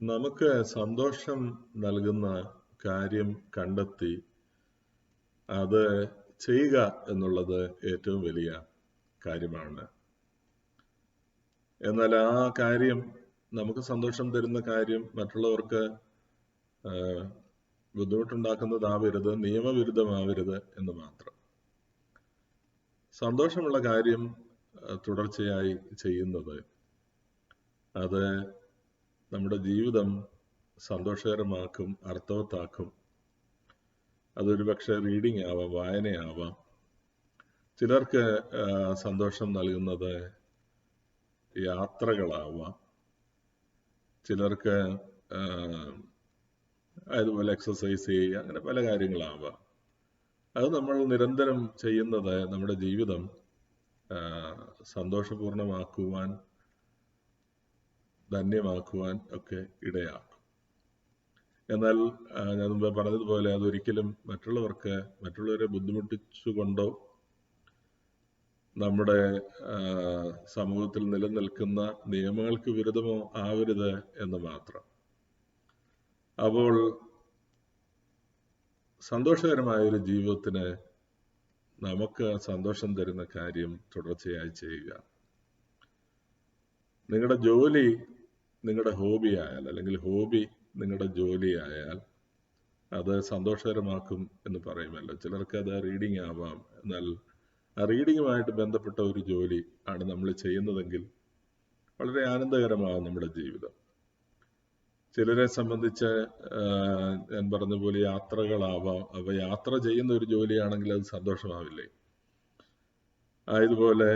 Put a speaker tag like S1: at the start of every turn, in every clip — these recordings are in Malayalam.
S1: നമുക്ക് സന്തോഷം നൽകുന്ന കാര്യം കണ്ടെത്തി അത് ചെയ്യുക എന്നുള്ളത് ഏറ്റവും വലിയ കാര്യമാണ്. എന്നാൽ ആ കാര്യം നമുക്ക് സന്തോഷം തരുന്ന കാര്യം മറ്റുള്ളവർക്ക് ബുദ്ധിമുട്ടുണ്ടാക്കുന്നതാവരുത് നിയമവിരുദ്ധമാവരുത് എന്ന് മാത്രം. സന്തോഷമുള്ള കാര്യം തുടർച്ചയായി ചെയ്യുന്നത് അത് നമ്മുടെ ജീവിതം സന്തോഷകരമാക്കും അർത്ഥവത്താക്കും. അതൊരു പക്ഷെ റീഡിംഗ് ആവാം വായനയാവാം ചിലർക്ക് സന്തോഷം നൽകുന്നത് യാത്രകളാവാം. ചിലർക്ക് അതുപോലെ എക്സസൈസ് ചെയ്യുക അങ്ങനെ പല കാര്യങ്ങളാവാം. അത് നമ്മൾ നിരന്തരം ചെയ്യുന്നത് നമ്മുടെ ജീവിതം സന്തോഷപൂർണമാക്കുവാൻ ധന്യമാക്കുവാൻ ഒക്കെ ഇടയാക്കും. എന്നാൽ ഞാൻ മുമ്പ് പറഞ്ഞതുപോലെ അതൊരിക്കലും മറ്റുള്ളവർക്ക് മറ്റുള്ളവരെ ബുദ്ധിമുട്ടിച്ചുകൊണ്ടോ നമ്മുടെ സമൂഹത്തിൽ നിലനിൽക്കുന്ന നിയമങ്ങൾക്ക് വിരുദ്ധമോ ആവരുത് എന്ന് മാത്രം. അപ്പോൾ സന്തോഷകരമായ ഒരു ജീവിതത്തിന് നമുക്ക് സന്തോഷം തരുന്ന കാര്യം തുടർച്ചയായി ചെയ്യുക. നിങ്ങളുടെ ജോലി നിങ്ങളുടെ ഹോബി ആയാൽ അല്ലെങ്കിൽ ഹോബി നിങ്ങളുടെ ജോലി ആയാൽ അത് സന്തോഷകരമാക്കും എന്ന് പറയുമല്ലോ. ചിലർക്ക് അത് റീഡിംഗ് ആവാം. എന്നാൽ ആ റീഡിങ്ങുമായിട്ട് ബന്ധപ്പെട്ട ഒരു ജോലി ആണ് നമ്മൾ ചെയ്യുന്നതെങ്കിൽ വളരെ ആനന്ദകരമാകും നമ്മുടെ ജീവിതം. ചിലരെ സംബന്ധിച്ച് ഞാൻ പറഞ്ഞ പോലെ യാത്രകളാവാം. അപ്പൊ യാത്ര ചെയ്യുന്ന ഒരു ജോലിയാണെങ്കിൽ അത് സന്തോഷമാവില്ലേ? ആയതുപോലെ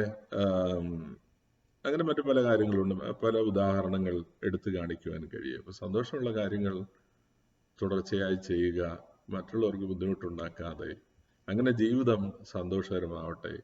S1: അങ്ങനെ മറ്റു പല കാര്യങ്ങളുണ്ട്. പല ഉദാഹരണങ്ങൾ എടുത്തു കാണിക്കുവാൻ കഴിയും. അപ്പൊ സന്തോഷമുള്ള കാര്യങ്ങൾ തുടർച്ചയായി ചെയ്യുക മറ്റുള്ളവർക്ക് ബുദ്ധിമുട്ടുണ്ടാക്കാതെ അങ്ങനെ ജീവിതം സന്തോഷകരമാവട്ടെ